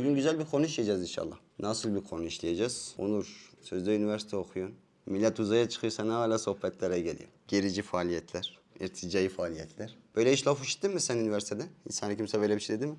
Bugün güzel bir konu işleyeceğiz inşallah. Nasıl bir konu işleyeceğiz? Onur, sözde üniversite okuyorsun. Millet uzaya çıkıyor, sen hala sohbetlere geliyor. Gerici faaliyetler, irticai faaliyetler. Böyle hiç laf işittin mi sen üniversitede? Sana kimse böyle bir şey dedi mi?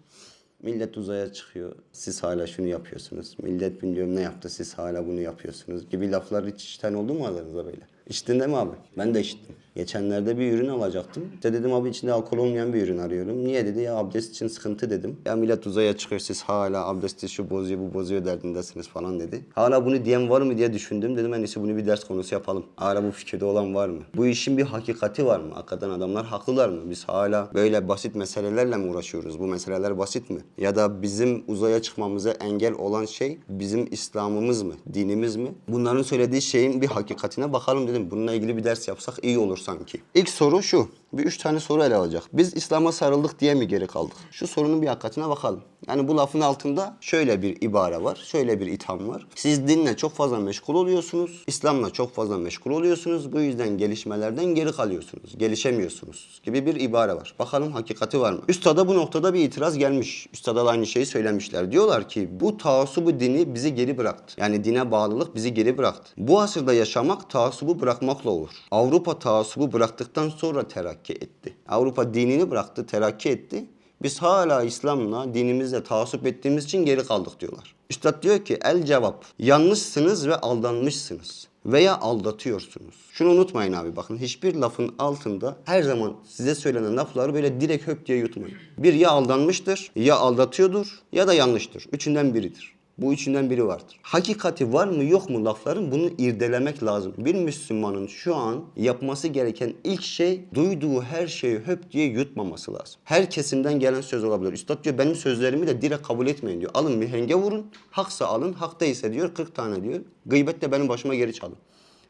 Millet uzaya çıkıyor, siz hala şunu yapıyorsunuz. Millet bilmiyorum ne yaptı, siz hala bunu yapıyorsunuz gibi laflar hiç işten oldu mu aranızda böyle? İşittin değil mi abi? Ben de işittim. Geçenlerde bir ürün alacaktım. İşte dedim abi içinde alkol olmayan bir ürün arıyorum. Niye dedi ya abdest için sıkıntı dedim. Ya millet uzaya çıkıyor siz hala abdesti şu bozuyor bu bozuyor derdindesiniz falan dedi. Hala bunu diyen var mı diye düşündüm. Dedim en iyisi bunu bir ders konusu yapalım. Hala bu fikirde olan var mı? Bu işin bir hakikati var mı? Hakikaten adamlar haklılar mı? Biz hala böyle basit meselelerle mi uğraşıyoruz? Bu meseleler basit mi? Ya da bizim uzaya çıkmamıza engel olan şey bizim İslam'ımız mı? Dinimiz mi? Bunların söylediği şeyin bir hakikatine bakalım dedim. Bununla ilgili bir ders yapsak iyi olur sanki. İlk soru şu. Bir üç tane soru ele alacak. Biz İslam'a sarıldık diye mi geri kaldık? Şu sorunun bir hakikatine bakalım. Yani bu lafın altında şöyle bir ibare var, şöyle bir itham var. Siz dinle çok fazla meşgul oluyorsunuz, İslam'la çok fazla meşgul oluyorsunuz. Bu yüzden gelişmelerden geri kalıyorsunuz, gelişemiyorsunuz gibi bir ibare var. Bakalım hakikati var mı? Üstada bu noktada bir itiraz gelmiş. Üstada da aynı şeyi söylemişler. Diyorlar ki bu taassubu dini bizi geri bıraktı. Yani dine bağlılık bizi geri bıraktı. Bu asırda yaşamak taassubu bırakmakla olur. Avrupa taassubu bıraktıktan sonra terakki etti. Avrupa dinini bıraktı, terakki etti. Biz hala İslam'la, dinimizle taassup ettiğimiz için geri kaldık diyorlar. Üstad diyor ki el cevap. Yanlışsınız ve aldanmışsınız. Veya aldatıyorsunuz. Şunu unutmayın abi bakın hiçbir lafın altında her zaman size söylenen lafları böyle direkt höp diye yutmayın. Bir ya aldanmıştır, ya aldatıyordur ya da yanlıştır. Üçünden biridir. Bu üçünden biri vardır. Hakikati var mı yok mu lafların bunu irdelemek lazım. Bir Müslümanın şu an yapması gereken ilk şey duyduğu her şeyi höp diye yutmaması lazım. Her kesimden gelen söz olabilir. Üstad diyor benim sözlerimi de direkt kabul etmeyin diyor. Alın mihenge vurun. Haksa alın. Hak değilse diyor 40 tane diyor. Gıybet de benim başıma geri çalın.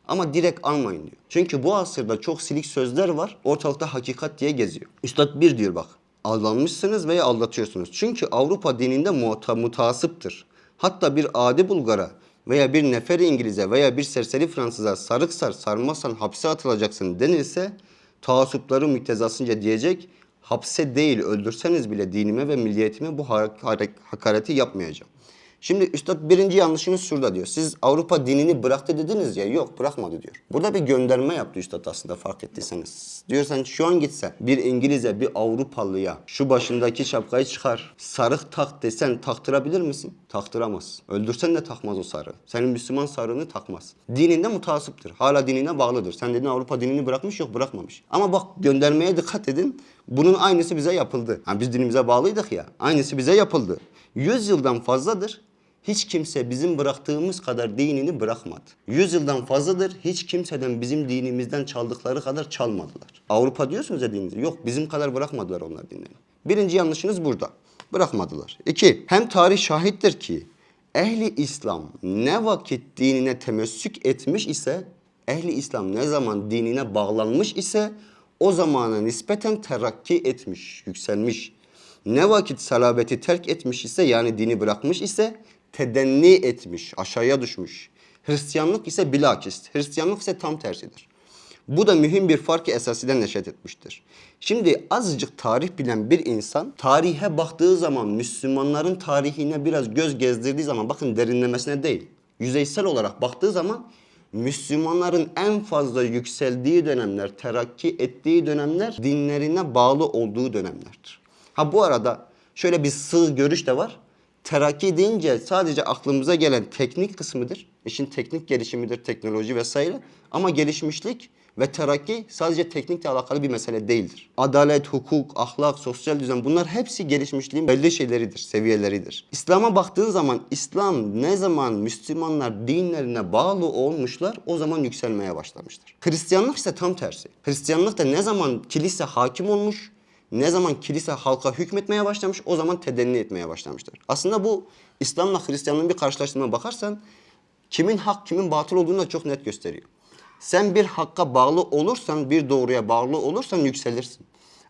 Ama direkt almayın diyor. Çünkü bu asırda çok silik sözler var. Ortalıkta hakikat diye geziyor. Üstad bir diyor bak. Aldanmışsınız veya aldatıyorsunuz. Çünkü Avrupa dininde muta, mutasıptır. Hatta bir adi Bulgar'a veya bir neferi İngiliz'e veya bir serseri Fransız'a sarık sar sarmazsan hapse atılacaksın denilse taassupları müktezasınca diyecek hapse değil öldürseniz bile dinime ve milliyetime bu ha- ha- hakareti yapmayacağım. Şimdi üstad birinci yanlışınız şurada diyor. Siz Avrupa dinini bıraktı dediniz ya. Yok bırakmadı diyor. Burada bir gönderme yaptı üstad aslında fark ettiyseniz. Diyor sen şu an gitsen bir İngiliz'e bir Avrupalıya şu başındaki şapkayı çıkar. Sarık tak desen taktırabilir misin? Taktıramaz. Öldürsen de takmaz o sarığı. Senin Müslüman sarığını takmaz. Dininde mutasıptır. Hala dinine bağlıdır. Sen dedin Avrupa dinini bırakmış yok bırakmamış. Ama bak göndermeye dikkat edin. Bunun aynısı bize yapıldı. Yani biz dinimize bağlıydık ya. Aynısı bize yapıldı. 100 yıldan fazladır hiç kimse bizim bıraktığımız kadar dinini bırakmadı. 100 yıldan fazladır hiç kimseden bizim dinimizden çaldıkları kadar çalmadılar. Avrupa diyorsunuz ya dininizi. Yok bizim kadar bırakmadılar onlar dinlerini. Birinci yanlışınız burada. Bırakmadılar. İki, hem tarih şahittir ki ehli İslam ne vakit dinine temessük etmiş ise ehli İslam ne zaman dinine bağlanmış ise o zamana nispeten terakki etmiş, yükselmiş. Ne vakit salabeti terk etmiş ise yani dini bırakmış ise tedenni etmiş, aşağıya düşmüş. Hristiyanlık ise bilakis, Hristiyanlık ise tam tersidir. Bu da mühim bir farkı esasiden neşet etmiştir. Şimdi azıcık tarih bilen bir insan tarihe baktığı zaman Müslümanların tarihine biraz göz gezdirdiği zaman bakın derinlemesine değil. Yüzeysel olarak baktığı zaman Müslümanların en fazla yükseldiği dönemler, terakki ettiği dönemler dinlerine bağlı olduğu dönemlerdir. Ha bu arada şöyle bir sığ görüş de var. Terakki deyince sadece aklımıza gelen teknik kısmıdır. İşin teknik gelişimidir, teknoloji vesaire. Ama gelişmişlik ve terakki sadece teknikle alakalı bir mesele değildir. Adalet, hukuk, ahlak, sosyal düzen bunlar hepsi gelişmişliğin belli şeyleridir, seviyeleridir. İslam'a baktığın zaman İslam ne zaman Müslümanlar dinlerine bağlı olmuşlar o zaman yükselmeye başlamıştır. Hristiyanlık ise tam tersi. Hristiyanlık da ne zaman kilise hakim olmuş, ne zaman kilise halka hükmetmeye başlamış o zaman tedenni etmeye başlamıştır. Aslında bu İslam'la Hristiyanlığın bir karşılaştırma bakarsan kimin hak kimin batıl olduğunu da çok net gösteriyor. Sen bir hakka bağlı olursan, bir doğruya bağlı olursan yükselirsin.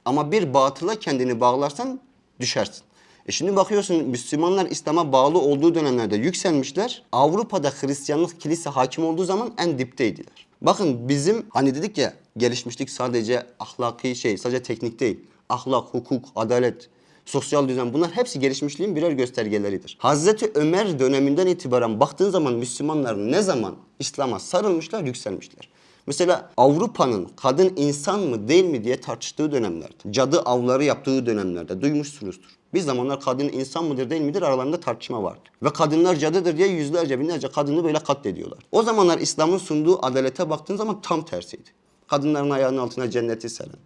Ama bir batıla kendini bağlarsan düşersin. E şimdi bakıyorsun Müslümanlar İslam'a bağlı olduğu dönemlerde yükselmişler. Avrupa'da Hristiyanlık kilise hakim olduğu zaman en dipteydiler. Bakın bizim hani dedik ya gelişmişlik sadece ahlaki şey, sadece teknik değil. Ahlak, hukuk, adalet, sosyal düzen bunlar hepsi gelişmişliğin birer göstergeleridir. Hazreti Ömer döneminden itibaren baktığın zaman Müslümanlar ne zaman İslam'a sarılmışlar, yükselmişler. Mesela Avrupa'nın kadın insan mı değil mi diye tartıştığı dönemlerde, cadı avları yaptığı dönemlerde duymuşsunuzdur. Bir zamanlar kadın insan mıdır değil midir aralarında tartışma vardı. Ve kadınlar cadıdır diye yüzlerce binlerce kadını böyle katlediyorlar. O zamanlar İslam'ın sunduğu adalete baktığın zaman tam tersiydi. Kadınların ayağının altına cenneti seren.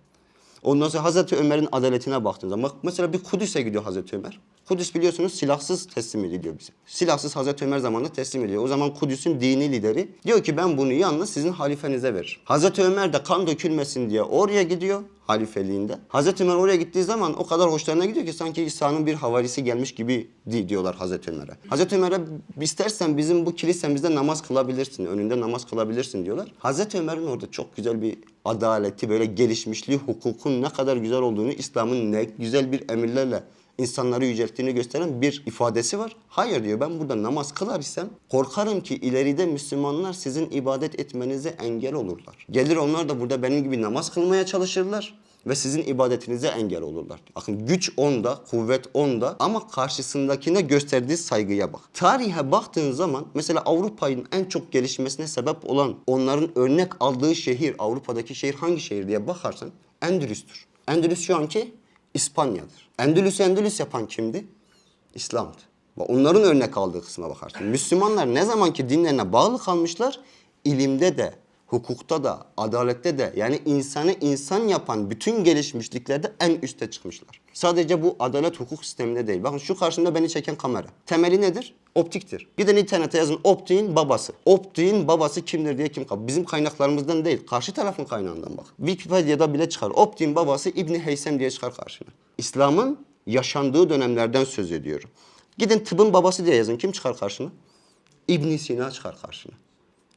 Ondan sonra Hazreti Ömer'in adaletine baktığın zaman mesela bir Kudüs'e gidiyor Hazreti Ömer. Kudüs biliyorsunuz silahsız teslim ediliyor bize. Silahsız Hazreti Ömer zamanında teslim ediliyor. O zaman Kudüs'ün dini lideri diyor ki ben bunu yalnız sizin halifenize veririm. Hazreti Ömer de kan dökülmesin diye oraya gidiyor halifeliğinde. Hazreti Ömer oraya gittiği zaman o kadar hoşlarına gidiyor ki sanki İsa'nın bir havarisi gelmiş gibi di- diyorlar Hazreti Ömer'e. Hazreti Ömer'e istersen bizim bu kilisemizde namaz kılabilirsin, önünde namaz kılabilirsin diyorlar. Hazreti Ömer'in orada çok güzel bir adaleti, böyle gelişmişliği, hukukun ne kadar güzel olduğunu, İslam'ın ne güzel bir emirlerle insanları yücelttiğini gösteren bir ifadesi var. Hayır diyor ben burada namaz kılar isem korkarım ki ileride Müslümanlar sizin ibadet etmenize engel olurlar. Gelir onlar da burada benim gibi namaz kılmaya çalışırlar ve sizin ibadetinize engel olurlar. Bakın güç onda, kuvvet onda ama karşısındakine gösterdiği saygıya bak. Tarihe baktığın zaman mesela Avrupa'nın en çok gelişmesine sebep olan onların örnek aldığı şehir, Avrupa'daki şehir hangi şehir diye bakarsan Endülüs'tür. Endülüs şu anki İspanya'dır. Endülüs'ü Endülüs yapan kimdi? İslam'dı. Onların örnek aldığı kısma bakarsın. Müslümanlar ne zamanki dinlerine bağlı kalmışlar, ilimde de, hukukta da, adalette de yani insanı insan yapan bütün gelişmişliklerde en üste çıkmışlar. Sadece bu adalet hukuk sisteminde değil. Bakın şu karşımda beni çeken kamera. Temeli nedir? Optiktir. Gidin internete yazın optiğin babası. Optiğin babası kimdir diye kim kal? Bizim kaynaklarımızdan değil. Karşı tarafın kaynağından bak. Wikipedia'da bile çıkar. Optiğin babası İbni Heysem diye çıkar karşına. İslam'ın yaşandığı dönemlerden söz ediyorum. Gidin tıbbın babası diye yazın. Kim çıkar karşına? İbn Sina çıkar karşına.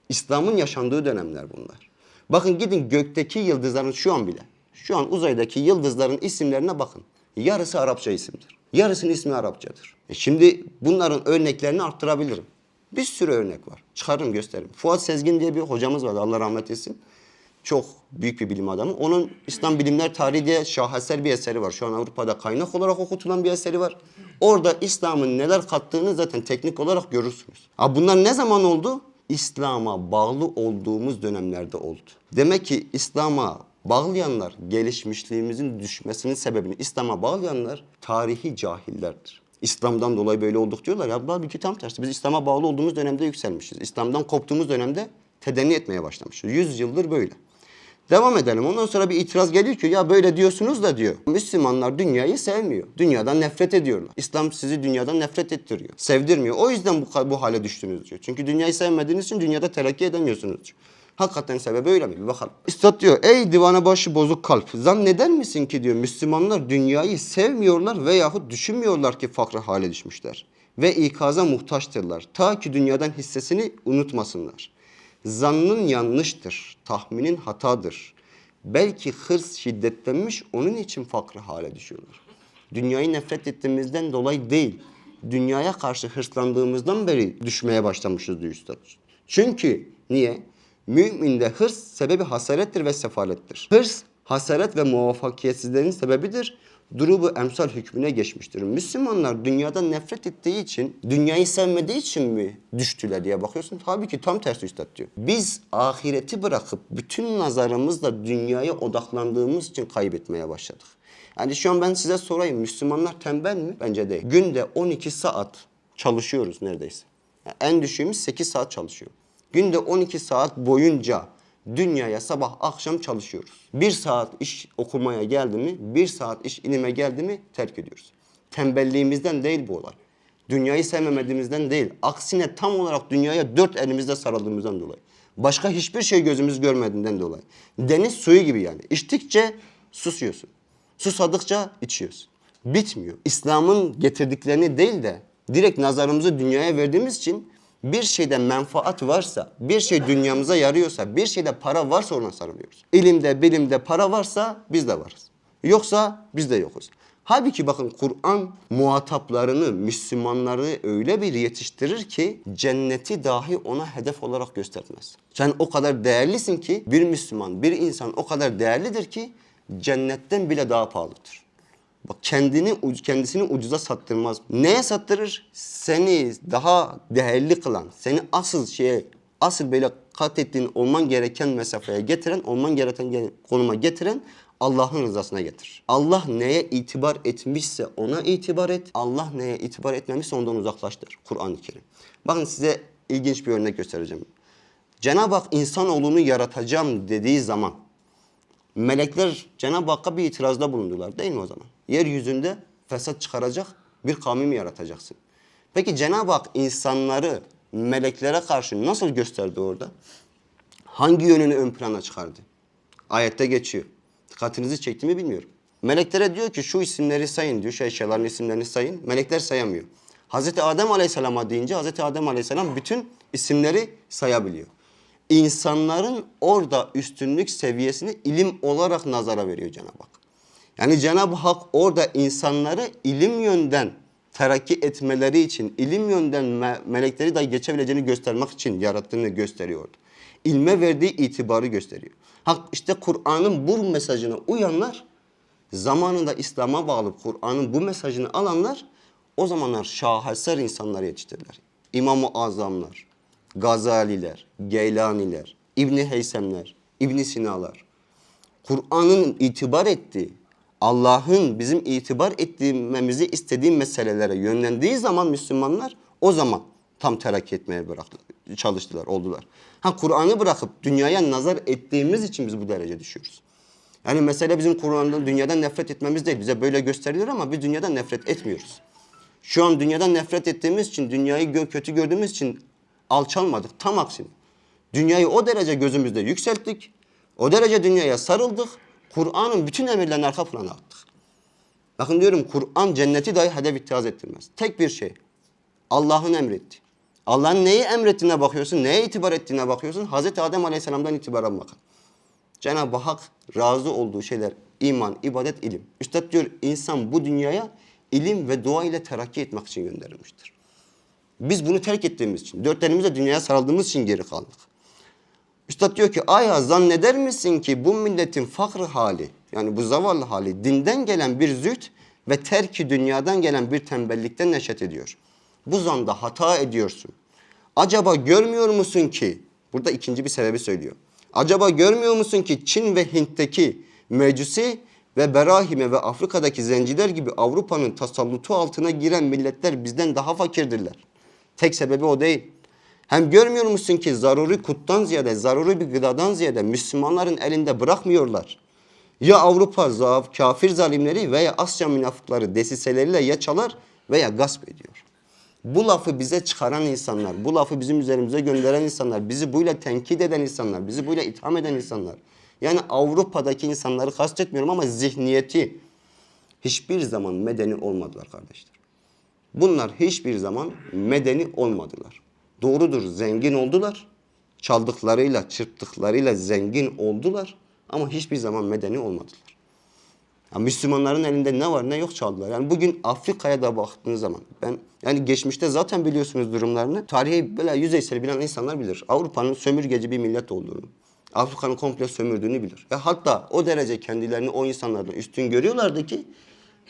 İslam'ın yaşandığı dönemler bunlar. Bakın gidin gökteki yıldızların şu an bile, şu an uzaydaki yıldızların isimlerine bakın. Yarısı Arapça isimdir. Yarısının ismi Arapçadır. E şimdi bunların örneklerini arttırabilirim. Bir sürü örnek var. Çıkarırım gösteririm. Fuat Sezgin diye bir hocamız vardı Allah rahmet etsin. Çok büyük bir bilim adamı. Onun İslam Bilimler Tarihi diye şaheser bir eseri var. Şu an Avrupa'da kaynak olarak okutulan bir eseri var. Orada İslam'ın neler kattığını zaten teknik olarak görürsünüz. Ha bunlar ne zaman oldu? İslam'a bağlı olduğumuz dönemlerde oldu. Demek ki İslam'a bağlayanlar gelişmişliğimizin düşmesinin sebebini İslam'a bağlayanlar tarihi cahillerdir. İslam'dan dolayı böyle olduk diyorlar ya halbuki tam tersi. Biz İslam'a bağlı olduğumuz dönemde yükselmişiz. İslam'dan koptuğumuz dönemde tedenni etmeye başlamışız. Yüz yıldır böyle. Devam edelim. Ondan sonra bir itiraz geliyor ki ya böyle diyorsunuz da diyor. Müslümanlar dünyayı sevmiyor. Dünyadan nefret ediyorlar. İslam sizi dünyadan nefret ettiriyor. Sevdirmiyor. O yüzden bu, bu hale düştünüz diyor. Çünkü dünyayı sevmediğiniz için dünyada terakki edemiyorsunuz diyor. Hakikaten sebebi öyle mi? Bir bakalım. Üstad diyor ey divana başı bozuk kalp. Zanneder misin ki diyor Müslümanlar dünyayı sevmiyorlar veyahut düşünmüyorlar ki fakra hale düşmüşler. Ve ikaza muhtaçtırlar. Ta ki dünyadan hissesini unutmasınlar. Zannın yanlıştır, tahminin hatadır. Belki hırs şiddetlenmiş, onun için fakir hale düşüyorlar. Dünyayı nefret ettiğimizden dolayı değil, dünyaya karşı hırslandığımızdan beri düşmeye başlamışız diyor üstad. Çünkü niye? Müminde hırs sebebi hasarettir ve sefalettir. Hırs, hasaret ve muvaffakiyetsizlerin sebebidir. Durubu emsal hükmüne geçmiştir. Müslümanlar dünyadan nefret ettiği için, dünyayı sevmediği için mi düştüler diye bakıyorsun. Halbuki tam tersi üstad diyor. Biz ahireti bırakıp bütün nazarımızla dünyaya odaklandığımız için kaybetmeye başladık. Yani şu an ben size sorayım Müslümanlar tembel mi? Bence değil. Günde 12 saat çalışıyoruz neredeyse. Yani en düşüğümüz 8 saat çalışıyor. Günde 12 saat boyunca dünyaya sabah akşam çalışıyoruz. Bir saat iş okumaya geldi mi, bir saat iş inime geldi mi terk ediyoruz. Tembelliğimizden değil bu olay. Dünyayı sevmemediğimizden değil. Aksine tam olarak dünyaya dört elimizle sarıldığımızdan dolayı. Başka hiçbir şey gözümüz görmediğinden dolayı. Deniz suyu gibi yani. İçtikçe susuyorsun. Susadıkça içiyorsun. Bitmiyor. İslam'ın getirdiklerini değil de direkt nazarımızı dünyaya verdiğimiz için bir şeyde menfaat varsa, bir şey dünyamıza yarıyorsa, bir şeyde para varsa ona sarılıyoruz. İlimde, bilimde para varsa biz de varız. Yoksa biz de yokuz. Halbuki bakın Kur'an muhataplarını, Müslümanları öyle bir yetiştirir ki cenneti dahi ona hedef olarak göstermez. Sen o kadar değerlisin ki bir Müslüman, bir insan o kadar değerlidir ki cennetten bile daha pahalıdır. Bak kendini kendisini ucuza sattırmaz. Neye sattırır? Seni daha değerli kılan, seni asıl şeye, asıl böyle kat ettiğin olman gereken mesafeye getiren, olman gereken ge- konuma getiren Allah'ın rızasına getirir. Allah neye itibar etmişse ona itibar et. Allah neye itibar etmemişse ondan uzaklaştır. Kur'an-ı Kerim. Bakın size ilginç bir örnek göstereceğim. Cenab-ı Hak insanoğlunu yaratacağım dediği zaman melekler Cenab-ı Hakk'a bir itirazda bulundular değil mi o zaman? Yeryüzünde fesat çıkaracak bir kavmi mi yaratacaksın? Peki Cenab-ı Hak insanları meleklere karşı nasıl gösterdi orada? Hangi yönünü ön plana çıkardı? Ayette geçiyor. Dikkatinizi çekti mi bilmiyorum. Meleklere diyor ki şu isimleri sayın diyor. Şu eşyaların isimlerini sayın. Melekler sayamıyor. Hazreti Adem Aleyhisselam'a deyince Hazreti Adem Aleyhisselam bütün isimleri sayabiliyor. İnsanların orada üstünlük seviyesini ilim olarak nazara veriyor Cenab-ı Hak. Yani Cenab-ı Hak orada insanları ilim yönden terakki etmeleri için, ilim yönden me- melekleri dahi geçebileceğini göstermek için yarattığını gösteriyordu. İlme verdiği itibarı gösteriyor. Hak işte Kur'an'ın bu mesajına uyanlar, zamanında İslam'a bağlı Kur'an'ın bu mesajını alanlar o zamanlar şaheser insanlar yetiştirdiler. İmam-ı Azamlar, Gazaliler, Geylaniler, İbni Heysemler, İbni Sinalar. Kur'an'ın itibar ettiği, Allah'ın bizim itibar ettiğimizi istediği meselelere yönlendiği zaman Müslümanlar o zaman tam terakki etmeye bıraktılar, çalıştılar, oldular. Ha Kur'an'ı bırakıp dünyaya nazar ettiğimiz için biz bu derece düşüyoruz. Yani mesele bizim Kur'an'dan dünyadan nefret etmemiz değil. Bize böyle gösteriliyor ama biz dünyadan nefret etmiyoruz. Şu an dünyadan nefret ettiğimiz için, dünyayı kötü gördüğümüz için alçalmadık. Tam aksine. Dünyayı o derece gözümüzde yükselttik. O derece dünyaya sarıldık. Kur'an'ın bütün emirlerini arka plana attık. Bakın diyorum Kur'an cenneti dahi hedef ittihaz ettirmez. Tek bir şey. Allah'ın emretti. Allah'ın neyi emrettiğine bakıyorsun, neye itibar ettiğine bakıyorsun. Hazreti Adem Aleyhisselam'dan itibaren bakın. Cenab-ı Hak razı olduğu şeyler iman, ibadet, ilim. Üstad diyor insan bu dünyaya ilim ve dua ile terakki etmek için gönderilmiştir. Biz bunu terk ettiğimiz için, dörtlerimizle dünyaya sarıldığımız için geri kaldık. Üstad diyor ki aya zanneder misin ki bu milletin fakrı hali yani bu zavallı hali dinden gelen bir züht ve terki dünyadan gelen bir tembellikten neşet ediyor. Bu zanda hata ediyorsun. Acaba görmüyor musun ki burada ikinci bir sebebi söylüyor. Acaba görmüyor musun ki Çin ve Hint'teki mecusi ve Berahime ve Afrika'daki zenciler gibi Avrupa'nın tasallutu altına giren milletler bizden daha fakirdirler. Tek sebebi o değil. Hem görmüyor musun ki zaruri kuttan ziyade, zaruri bir gıdadan ziyade Müslümanların elinde bırakmıyorlar. Ya Avrupa zaaf, kafir zalimleri veya Asya münafıkları desiseleriyle ya çalar veya gasp ediyor. Bu lafı bize çıkaran insanlar, bu lafı bizim üzerimize gönderen insanlar, bizi buyla tenkit eden insanlar, bizi buyla itham eden insanlar. Yani Avrupa'daki insanları kastetmiyorum ama zihniyeti hiçbir zaman medeni olmadılar kardeşler. Bunlar hiçbir zaman medeni olmadılar. Doğrudur zengin oldular. Çaldıklarıyla, çırptıklarıyla zengin oldular ama hiçbir zaman medeni olmadılar. Ya Müslümanların elinde ne var ne yok çaldılar. Yani bugün Afrika'ya da baktığınız zaman ben yani geçmişte zaten biliyorsunuz durumlarını. Tarihi böyle yüzeysel bilen insanlar bilir. Avrupa'nın sömürgeci bir millet olduğunu. Afrika'nın komple sömürdüğünü bilir. Ve hatta o derece kendilerini o insanlardan üstün görüyorlardı ki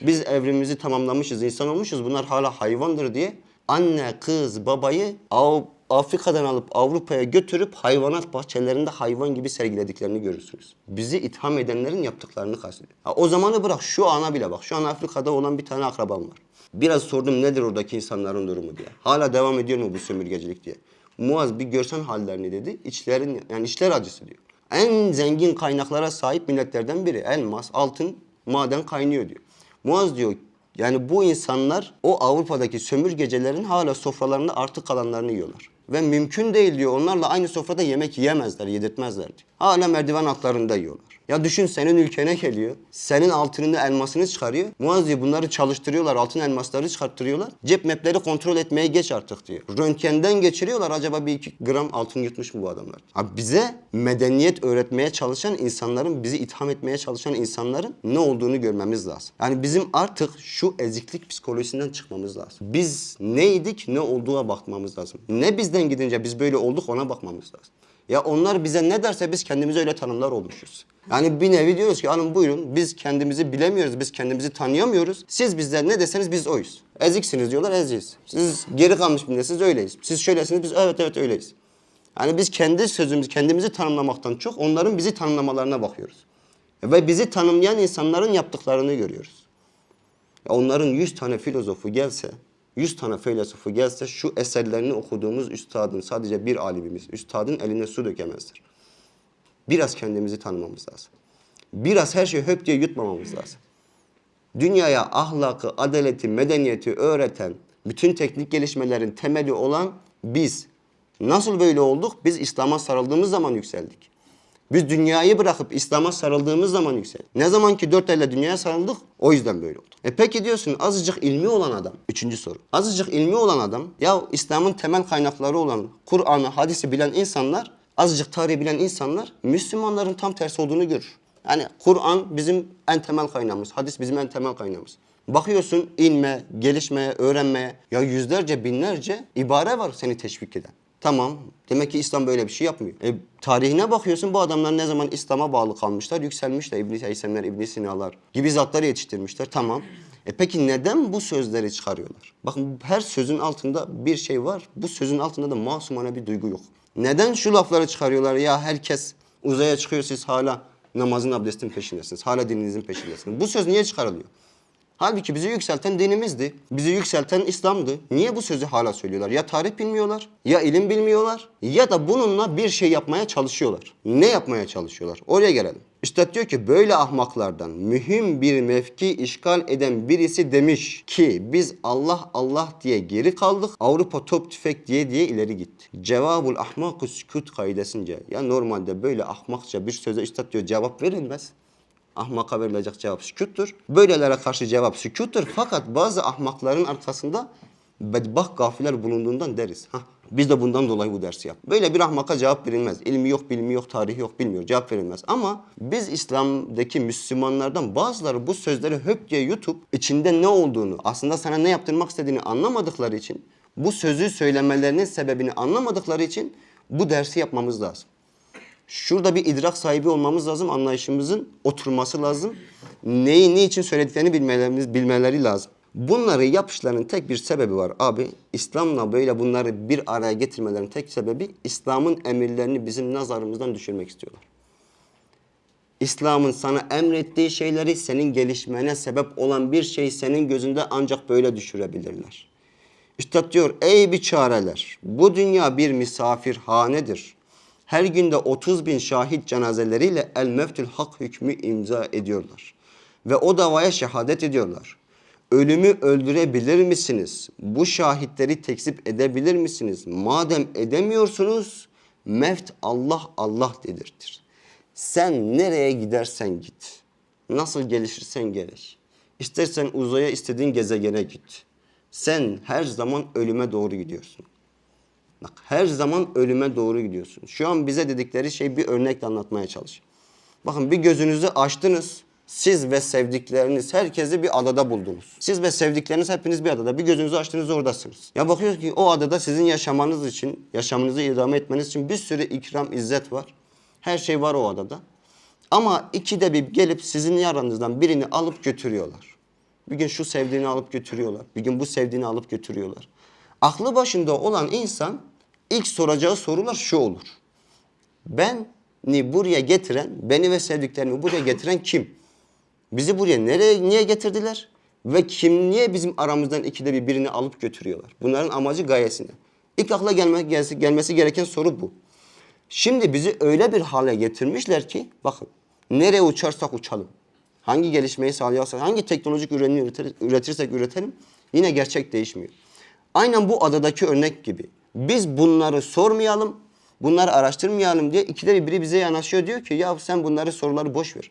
biz evrimizi tamamlamışız, insan olmuşuz. Bunlar hala hayvandır diye anne, kız, babayı Av- Afrika'dan alıp Avrupa'ya götürüp hayvanat bahçelerinde hayvan gibi sergilediklerini görürsünüz. Bizi itham edenlerin yaptıklarını kastediyor. Ha, o zamanı bırak şu ana bile bak. Şu an Afrika'da olan bir tane akrabam var. Biraz sordum nedir oradaki insanların durumu diye. Hala devam ediyor mu bu sömürgecilik diye. Muaz bir görsen hallerini dedi. İçlerin yani içler acısı diyor. En zengin kaynaklara sahip milletlerden biri. Elmas, altın, maden kaynıyor diyor. Muaz diyor yani bu insanlar o Avrupa'daki sömürgecilerin hala sofralarında artık kalanlarını yiyorlar. Ve mümkün değil diyor onlarla aynı sofrada yemek yiyemezler, yedirtmezler diyor. Hala merdiven altlarında yiyorlar. Ya düşün senin ülkene geliyor, senin altınını elmasını çıkarıyor. Muaz diyor bunları çalıştırıyorlar, altın elmasları çıkarttırıyorlar. Cep mapleri kontrol etmeye geç artık diyor. Röntgenden geçiriyorlar acaba bir iki gram altın yutmuş mu bu adamlar? Abi bize medeniyet öğretmeye çalışan insanların, bizi itham etmeye çalışan insanların ne olduğunu görmemiz lazım. Yani bizim artık şu eziklik psikolojisinden çıkmamız lazım. Biz neydik, ne olduğuna bakmamız lazım. Ne bizden gidince biz böyle olduk ona bakmamız lazım. Ya onlar bize ne derse biz kendimizi öyle tanımlar olmuşuz. Yani bir nevi diyoruz ki hanım buyurun biz kendimizi bilemiyoruz, biz kendimizi tanıyamıyoruz. Siz bizler ne deseniz biz oyuz. Eziksiniz diyorlar eziyiz. Siz geri kalmış milletsiniz öyleyiz. Siz şöylesiniz biz evet evet öyleyiz. Yani biz kendi sözümüzü, kendimizi tanımlamaktan çok onların bizi tanımlamalarına bakıyoruz. Ve bizi tanımlayan insanların yaptıklarını görüyoruz. Onların 100 tane filozofu gelse, 100 tane filozofu gelse şu eserlerini okuduğumuz üstadın sadece bir alimimiz, üstadın eline su dökemezler. Biraz kendimizi tanımamız lazım. Biraz her şeyi höp diye yutmamamız lazım. Dünyaya ahlakı, adaleti, medeniyeti öğreten, bütün teknik gelişmelerin temeli olan biz. Nasıl böyle olduk? Biz İslam'a sarıldığımız zaman yükseldik. Biz dünyayı bırakıp İslam'a sarıldığımız zaman yükseldik. Ne zaman ki dört elle dünyaya sarıldık o yüzden böyle oldu. E peki diyorsun azıcık ilmi olan adam. Üçüncü soru. Azıcık ilmi olan adam ya İslam'ın temel kaynakları olan Kur'an'ı, hadisi bilen insanlar azıcık tarihi bilen insanlar Müslümanların tam tersi olduğunu görür. Yani Kur'an bizim en temel kaynağımız, hadis bizim en temel kaynağımız. Bakıyorsun inme, gelişmeye, öğrenmeye ya yüzlerce, binlerce ibare var seni teşvik eden. Tamam. Demek ki İslam böyle bir şey yapmıyor. E, tarihine bakıyorsun bu adamlar ne zaman İslam'a bağlı kalmışlar, yükselmişler. İbn Heysemler, İbn Sina'lar gibi zatları yetiştirmişler. Tamam. E peki neden bu sözleri çıkarıyorlar? Bakın her sözün altında bir şey var. Bu sözün altında da masumane bir duygu yok. Neden şu lafları çıkarıyorlar? Ya herkes uzaya çıkıyor siz hala namazın abdestin peşindesiniz. Hala dininizin peşindesiniz. Bu söz niye çıkarılıyor? Halbuki bizi yükselten dinimizdi. Bizi yükselten İslam'dı. Niye bu sözü hala söylüyorlar? Ya tarih bilmiyorlar, ya ilim bilmiyorlar, ya da bununla bir şey yapmaya çalışıyorlar. Ne yapmaya çalışıyorlar? Oraya gelelim. İşte diyor ki böyle ahmaklardan mühim bir mevki işgal eden birisi demiş ki biz Allah Allah diye geri kaldık. Avrupa top tüfek diye diye ileri gitti. Cevabul ahmaku sükut kaidesince. Ya normalde böyle ahmakça bir söze üstad diyor cevap verilmez. Ahmaka verilecek cevap sükuttur. Böylelere karşı cevap sükuttur. Fakat bazı ahmakların arkasında bedbaht gafiler bulunduğundan deriz. Hah, biz de bundan dolayı bu dersi yap. Böyle bir ahmaka cevap verilmez. İlmi yok, bilmi yok, tarihi yok, bilmiyor. Cevap verilmez. Ama biz İslam'daki Müslümanlardan bazıları bu sözleri höp diye yutup içinde ne olduğunu, aslında sana ne yaptırmak istediğini anlamadıkları için, bu sözü söylemelerinin sebebini anlamadıkları için bu dersi yapmamız lazım. Şurada bir idrak sahibi olmamız lazım, anlayışımızın oturması lazım. Neyi ne için söylediklerini bilmelerimiz, bilmeleri lazım. Bunları yapışlarının tek bir sebebi var abi. İslam'la böyle bunları bir araya getirmelerinin tek sebebi İslam'ın emirlerini bizim nazarımızdan düşürmek istiyorlar. İslam'ın sana emrettiği şeyleri senin gelişmene sebep olan bir şey senin gözünde ancak böyle düşürebilirler. Üstad diyor ey biçareler bu dünya bir misafirhanedir. Her günde 30 bin şahit cenazeleriyle el meftül hak hükmü imza ediyorlar. Ve o davaya şehadet ediyorlar. Ölümü öldürebilir misiniz? Bu şahitleri tekzip edebilir misiniz? Madem edemiyorsunuz meft Allah Allah dedirtir. Sen nereye gidersen git. Nasıl gelişirsen geliş. İstersen uzaya istediğin gezegene git. Sen her zaman ölüme doğru gidiyorsun. Bak her zaman ölüme doğru gidiyorsun. Şu an bize dedikleri şey bir örnekle anlatmaya çalış. Bakın bir gözünüzü açtınız. Siz ve sevdikleriniz herkesi bir adada buldunuz. Siz ve sevdikleriniz hepiniz bir adada. Bir gözünüzü açtınız oradasınız. Ya bakıyoruz ki o adada sizin yaşamanız için, yaşamınızı idame etmeniz için bir sürü ikram, izzet var. Her şey var o adada. Ama ikide bir gelip sizin yaranızdan birini alıp götürüyorlar. Bir gün şu sevdiğini alıp götürüyorlar. Bir gün bu sevdiğini alıp götürüyorlar. Aklı başında olan insan ilk soracağı sorular şu olur. Beni buraya getiren, beni ve sevdiklerimi buraya getiren kim? Bizi buraya nereye, niye getirdiler? Ve kim niye bizim aramızdan ikide bir birini alıp götürüyorlar? Bunların amacı gayesi ne? İlk akla gelme, gelmesi, gelmesi gereken soru bu. Şimdi bizi öyle bir hale getirmişler ki bakın nereye uçarsak uçalım. Hangi gelişmeyi sağlayarsak, hangi teknolojik ürünü üretir- üretirsek üretelim yine gerçek değişmiyor. Aynen bu adadaki örnek gibi. Biz bunları sormayalım, bunları araştırmayalım diye ikide bir biri bize yanaşıyor diyor ki ya sen bunları soruları boş ver.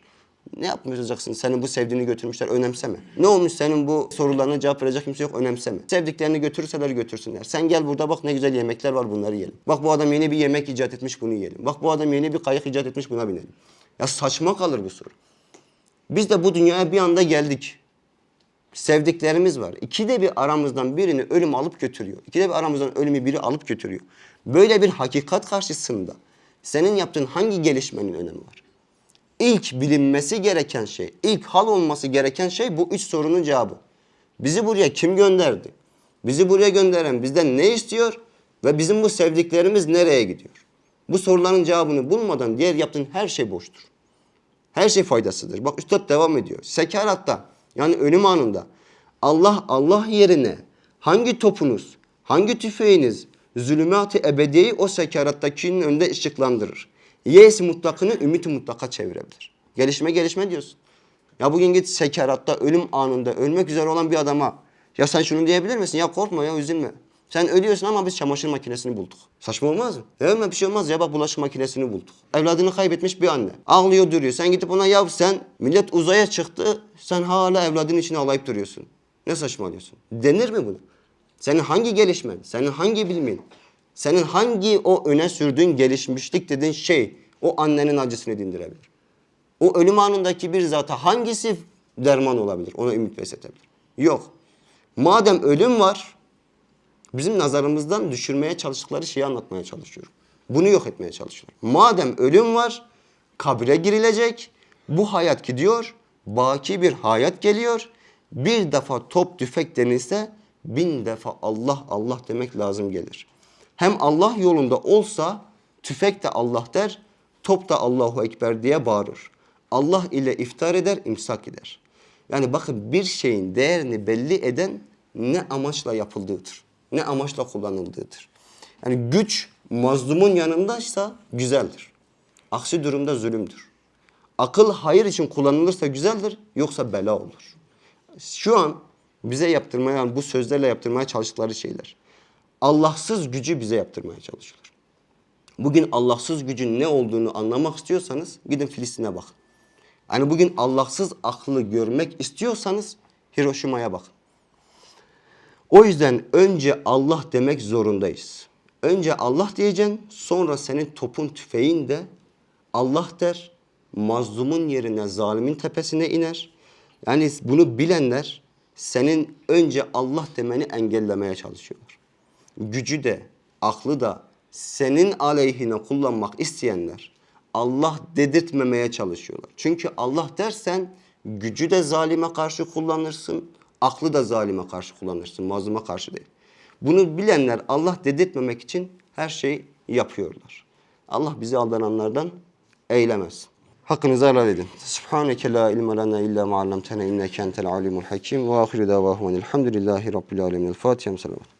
Ne yapmayacaksın? Senin bu sevdiğini götürmüşler önemseme. Ne olmuş senin bu sorularına cevap verecek kimse yok önemseme. Sevdiklerini götürürseler götürsünler. Sen gel burada bak ne güzel yemekler var bunları yiyelim. Bak bu adam yeni bir yemek icat etmiş bunu yiyelim. Bak bu adam yeni bir kayık icat etmiş buna binelim. Ya saçma kalır bu soru. Biz de bu dünyaya bir anda geldik. Sevdiklerimiz var. İkide bir aramızdan birini ölüm alıp götürüyor. İkide bir aramızdan ölümü biri alıp götürüyor. Böyle bir hakikat karşısında Senin yaptığın hangi gelişmenin önemi var? İlk bilinmesi gereken şey, ilk hal olması gereken şey bu üç sorunun cevabı. Bizi buraya kim gönderdi? Bizi buraya gönderen bizden ne istiyor? Ve bizim bu sevdiklerimiz nereye gidiyor? Bu soruların cevabını bulmadan diğer yaptığın her şey boştur. Her şey faydasıdır. Bak Üstad devam ediyor. Sekaratta yani ölüm anında Allah Allah yerine hangi topunuz, hangi tüfeğiniz zulümat-ı ebediyeyi o sekarattakinin önünde ışıklandırır. Yes mutlakını ümit mutlaka çevirebilir. Gelişme gelişme diyorsun. Ya bugün git sekeratta ölüm anında ölmek üzere olan bir adama ya sen şunu diyebilir misin? Ya korkma ya üzülme. Sen ölüyorsun ama biz çamaşır makinesini bulduk. Saçma olmaz mı? Ya ölme bir şey olmaz ya bak bulaşık makinesini bulduk. Evladını kaybetmiş bir anne. Ağlıyor duruyor. Sen gidip ona ya sen millet uzaya çıktı. Sen hala evladının içine ağlayıp duruyorsun. Ne saçmalıyorsun? Denir mi bunu? Senin hangi gelişmen, senin hangi bilimin, senin hangi o öne sürdüğün gelişmişlik dediğin şey o annenin acısını dindirebilir? O ölüm anındaki bir zata hangisi derman olabilir? Ona ümit besletebilir. Yok. Madem ölüm var, bizim nazarımızdan düşürmeye çalıştıkları şeyi anlatmaya çalışıyorum. Bunu yok etmeye çalışıyorum. Madem ölüm var, kabre girilecek, bu hayat gidiyor, baki bir hayat geliyor. Bir defa top tüfek denilse bin defa Allah Allah demek lazım gelir. Hem Allah yolunda olsa tüfek de Allah der, top da Allahu Ekber diye bağırır. Allah ile iftar eder, imsak eder. Yani bakın bir şeyin değerini belli eden ne amaçla yapıldığıdır. Ne amaçla kullanıldığıdır. Yani güç mazlumun yanındaysa güzeldir. Aksi durumda zulümdür. Akıl hayır için kullanılırsa güzeldir, yoksa bela olur. Şu an bize yaptırmaya, yani bu sözlerle yaptırmaya çalıştıkları şeyler. Allahsız gücü bize yaptırmaya çalışıyorlar. Bugün Allahsız gücün ne olduğunu anlamak istiyorsanız gidin Filistin'e bakın. Yani bugün Allahsız aklı görmek istiyorsanız Hiroşima'ya bakın. O yüzden önce Allah demek zorundayız. Önce Allah diyeceksin, sonra senin topun tüfeğin de Allah der, mazlumun yerine zalimin tepesine iner. Yani bunu bilenler senin önce Allah demeni engellemeye çalışıyorlar. Gücü de, aklı da senin aleyhine kullanmak isteyenler Allah dedirtmemeye çalışıyorlar. Çünkü Allah dersen gücü de zalime karşı kullanırsın, aklı da zalime karşı kullanırsın, mazluma karşı değil. Bunu bilenler Allah dedirtmemek için her şey yapıyorlar. Allah bizi aldananlardan eylemez. Hakkınızı helal edin. Subhaneke la ilme lena illa ma allamtena inneke entel alimul hakim ve ahiru davahum elhamdülillahi rabbil alemin. Fatiha. Selamat.